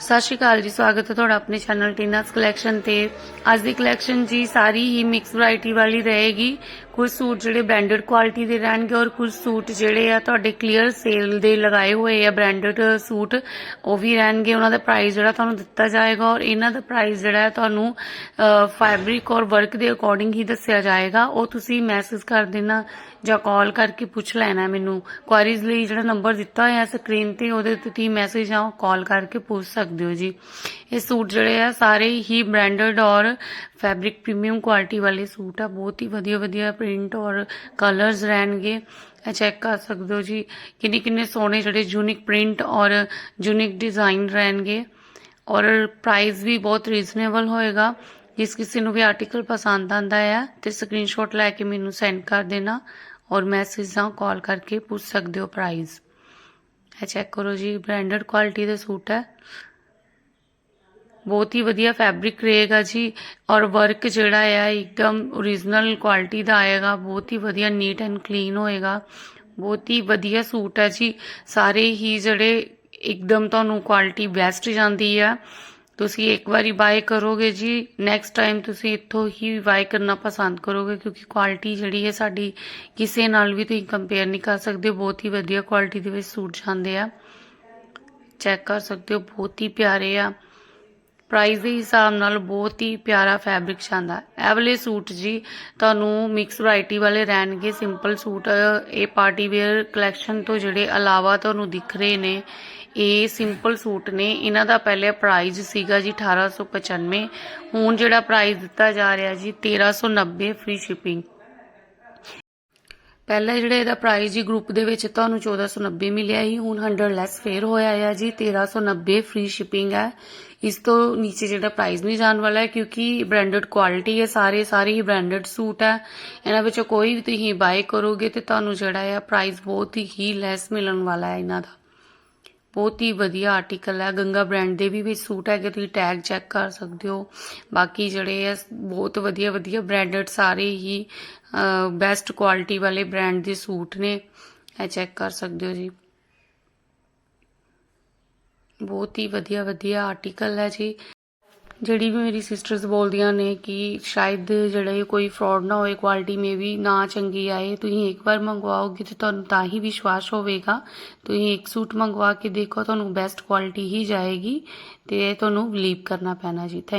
ਸਤਿ ਸ਼੍ਰੀ ਅਕਾਲ ਜੀ, ਸਵਾਗਤ ਹੈ ਤੁਹਾਡਾ ਆਪਣੇ ਚੈਨਲ ਟੀਨਾਸ ਕਲੈਕਸ਼ਨ ਤੇ। ਅੱਜ ਦੀ ਕਲੈਕਸ਼ਨ ਜੀ ਸਾਰੀ ਹੀ ਮਿਕਸ ਵੈਰਾਈਟੀ ਵਾਲੀ ਰਹੇਗੀ। ਕੁਝ ਸੂਟ ਜਿਹੜੇ ਬ੍ਰਾਂਡਡ ਕੁਆਲਿਟੀ ਦੇ ਰਹਿਣਗੇ ਔਰ ਕੁਝ ਸੂਟ ਜਿਹੜੇ ਆ ਤੁਹਾਡੇ ਕਲੀਅਰ ਸੇਲ ਦੇ ਲਗਾਏ ਹੋਏ ਆ ਬ੍ਰਾਂਡਡ ਸੂਟ, ਉਹ ਵੀ ਰਹਿਣਗੇ। ਉਹਨਾਂ ਦਾ ਪ੍ਰਾਈਸ ਜਿਹੜਾ ਤੁਹਾਨੂੰ ਦਿੱਤਾ ਜਾਏਗਾ ਔਰ ਇਹਨਾਂ ਦਾ ਪ੍ਰਾਈਸ ਜਿਹੜਾ ਹੈ ਤੁਹਾਨੂੰ ਫੈਬਰਿਕ ਔਰ ਵਰਕ ਦੇ ਅਕੋਰਡਿੰਗ ਹੀ ਦੱਸਿਆ ਜਾਏਗਾ। ਉਹ ਤੁਸੀਂ ਮੈਸੇਜ ਕਰ ਦੇਣਾ ਜਾਂ ਕਾਲ ਕਰਕੇ ਪੁੱਛ ਲੈਣਾ ਮੈਨੂੰ। ਕੁਆਰੀਜ਼ ਲਈ ਜਿਹੜਾ ਨੰਬਰ ਦਿੱਤਾ ਹੋਇਆ ਸਕਰੀਨ ਤੇ, ਉਹਦੇ ਉੱਤੇ ਤੁਸੀਂ ਮੈਸੇਜ ਜਾਂ ਕਾਲ ਕਰਕੇ ਪੁੱਛ ਸਕਦੇ ਹੋ ਜੀ। ਇਹ ਸੂਟ ਜਿਹੜੇ ਆ ਸਾਰੇ ਹੀ ਬ੍ਰਾਂਡਡ ਔਰ ਫੈਬਰਿਕ ਪ੍ਰੀਮੀਅਮ ਕੁਆਲਿਟੀ ਵਾਲੇ ਸੂਟ ਆ, ਬਹੁਤ ਹੀ ਵਧੀਆ ਵਧੀਆ ਪ੍ਰਿੰਟ ਔਰ ਕਲਰਸ ਰਹਿਣਗੇ। ਇਹ ਚੈੱਕ ਕਰ ਸਕਦੇ ਹੋ ਜੀ, ਕਿੰਨੇ ਕਿੰਨੇ ਸੋਹਣੇ ਜਿਹੜੇ ਯੂਨਿਕ ਪ੍ਰਿੰਟ ਔਰ ਯੂਨਿਕ ਡਿਜ਼ਾਈਨ ਰਹਿਣਗੇ। ਔਰ ਪ੍ਰਾਈਸ ਵੀ ਬਹੁਤ ਰੀਜ਼ਨੇਬਲ ਹੋਏਗਾ। ਜਿਸ ਕਿਸੇ ਨੂੰ ਵੀ ਆਰਟੀਕਲ ਪਸੰਦ ਆਂਦਾ ਹੈ ਤੇ ਸਕਰੀਨਸ਼ਾਟ ਲੈ ਕੇ ਮੈਨੂੰ ਸੈਂਡ ਕਰ ਦੇਣਾ ਔਰ ਮੈਸੇਜ ਜਾਂ ਕਾਲ ਕਰਕੇ ਪੁੱਛ ਸਕਦੇ ਹੋ ਪ੍ਰਾਈਸ ਇਹ ਚੈੱਕ ਕਰੋ ਜੀ ਬ੍ਰਾਂਡਡ ਕੁਆਲਿਟੀ ਦੇ ਸੂਟ ਹੈ। ਬਹੁਤ ਹੀ ਵਧੀਆ ਫੈਬਰਿਕ ਰਹੇਗਾ ਜੀ ਔਰ ਵਰਕ ਜਿਹੜਾ ਹੈ ਇੱਕਦਮ origignal ਕੁਆਲਿਟੀ ਦਾ ਆਏਗਾ ਬਹੁਤ ਹੀ ਵਧੀਆ ਨੀਟ ਐਂਡ ਕਲੀਨ ਹੋਏਗਾ ਬਹੁਤ ਹੀ ਵਧੀਆ ਸੂਟ ਹੈ ਜੀ ਸਾਰੇ ਹੀ ਜਿਹੜੇ ਇੱਕਦਮ ਤੁਹਾਨੂੰ ਕੁਆਲਿਟੀ ਬੈਸਟ ਜਾਂਦੀ ਆ ਤੁਸੀਂ ਇੱਕ ਵਾਰੀ ਬਾਏ ਕਰੋਗੇ ਜੀ ਨੈਕਸਟ ਟਾਈਮ ਤੁਸੀਂ ਇੱਥੋਂ ਹੀ ਬਾਏ ਕਰਨਾ ਪਸੰਦ ਕਰੋਗੇ ਕਿਉਂਕਿ ਕੁਆਲਿਟੀ ਜਿਹੜੀ ਹੈ ਸਾਡੀ ਕਿਸੇ ਨਾਲ ਵੀ ਤੁਸੀਂ ਕੰਪੇਅਰ ਨਹੀਂ ਕਰ ਸਕਦੇ ਬਹੁਤ ਹੀ ਵਧੀਆ ਕੁਆਲਿਟੀ ਦੇ ਵਿੱਚ ਸੂਟ ਜਾਂਦੇ ਆ ਚੈੱਕ ਕਰ ਸਕਦੇ ਹੋ ਬਹੁਤ ਹੀ ਪਿਆਰੇ ਆ ਪ੍ਰਾਈਸ ਦੇ ਹਿਸਾਬ ਨਾਲ ਬਹੁਤ ਹੀ ਪਿਆਰਾ ਫੈਬਰਿਕ ਜਾਂਦਾ। ਇਹ ਵਾਲੇ ਸੂਟ ਜੀ, ਤੁਹਾਨੂੰ ਮਿਕਸ ਵੈਰਾਈਟੀ ਵਾਲੇ ਰਹਿਣਗੇ ਸਿੰਪਲ ਸੂਟ, ਇਹ ਪਾਰਟੀ ਵੇਅਰ ਕਲੈਕਸ਼ਨ ਤੋਂ ਜਿਹੜੇ ਇਲਾਵਾ ਤੁਹਾਨੂੰ ਦਿਖ ਰਹੇ ਨੇ, ਇਹ ਸਿੰਪਲ ਸੂਟ ਨੇ। ਇਹਨਾਂ ਦਾ ਪਹਿਲੇ ਪ੍ਰਾਈਸ ਸੀਗਾ ਜੀ 1895 ਹੁਣ ਜਿਹੜਾ ਪ੍ਰਾਈਸ ਦਿੱਤਾ ਜਾ ਰਿਹਾ ਜੀ 1390 ਫ੍ਰੀ ਸ਼ਿਪਿੰਗ ਪਹਿਲਾਂ ਜਿਹੜਾ ਇਹਦਾ ਪ੍ਰਾਈਸ ਜੀ ਗਰੁੱਪ ਦੇ ਵਿੱਚ ਤੁਹਾਨੂੰ 1490 ਮਿਲਿਆ ਸੀ, ਹੁਣ 100 ਲੈਸ ਫੇਰ ਹੋਇਆ ਹੈ ਜੀ 1390 ਫ੍ਰੀ ਸ਼ਿਪਿੰਗ ਹੈ ਇਸ ਤੋਂ ਨੀਚੇ ਜਿਹੜਾ ਪ੍ਰਾਈਸ ਨਹੀਂ ਜਾਣ ਵਾਲਾ ਹੈ, ਕਿਉਂਕਿ ਬ੍ਰਾਂਡਡ ਕੁਆਲਿਟੀ ਹੈ, ਸਾਰੇ ਸਾਰੇ ਹੀ ਬ੍ਰਾਂਡਡ ਸੂਟ ਹੈ ਇਹਨਾਂ ਵਿੱਚੋਂ ਕੋਈ ਵੀ ਤੁਸੀਂ ਬਾਏ ਕਰੋਗੇ ਤੇ ਤੁਹਾਨੂੰ ਜਿਹੜਾ ਹੈ ਪ੍ਰਾਈਸ ਬਹੁਤ ਹੀ ਲੈਸ ਮਿਲਣ ਵਾਲਾ ਹੈ ਇਹਨਾਂ ਦਾ। ਬਹੁਤ ਹੀ ਵਧੀਆ ਆਰਟੀਕਲ ਹੈ। ਗੰਗਾ ਬ੍ਰਾਂਡ ਦੇ ਵੀ ਵਿੱਚ ਸੂਟ ਹੈਗੇ, ਤੁਸੀਂ ਟੈਗ ਚੈੱਕ ਕਰ ਸਕਦੇ ਹੋ। ਬਾਕੀ ਜਿਹੜੇ ਆ, ਬਹੁਤ ਵਧੀਆ ਵਧੀਆ ਬ੍ਰਾਂਡਡ ਸਾਰੇ ਹੀ ਬੈਸਟ ਕੁਆਲਿਟੀ ਵਾਲੇ ਬ੍ਰਾਂਡ ਦੇ ਸੂਟ ਨੇ। ਇਹ ਚੈੱਕ ਕਰ ਸਕਦੇ ਹੋ ਜੀ। ਬਹੁਤ ਹੀ ਵਧੀਆ ਵਧੀਆ ਆਰਟੀਕਲ ਹੈ ਜੀ। ਜਿਹੜੀ ਵੀ ਮੇਰੀ ਸਿਸਟਰਸ ਬੋਲਦੀਆਂ ਨੇ ਕਿ ਸ਼ਾਇਦ ਜਿਹੜਾ ਕੋਈ ਫਰਾਡ ਨਾ ਹੋਏ ਕੁਆਲਿਟੀ ਮੇ ਵੀ ਨਾ ਚੰਗੀ ਆਏ, ਤੁਸੀਂ ਇੱਕ ਵਾਰ ਮੰਗਵਾਓਗੇ ਤੇ ਤੁਹਾਨੂੰ ਤਾਂ ਹੀ ਵਿਸ਼ਵਾਸ ਹੋਵੇਗਾ। ਤੁਸੀਂ ਇੱਕ ਸੂਟ ਮੰਗਵਾ ਕੇ ਦੇਖੋ, ਤੁਹਾਨੂੰ ਬੈਸਟ ਕੁਆਲਿਟੀ ਹੀ ਜਾਏਗੀ ਤੇ ਤੁਹਾਨੂੰ ਬਲੀਵ ਕਰਨਾ ਪੈਣਾ ਜੀ। ਥੈਂਕ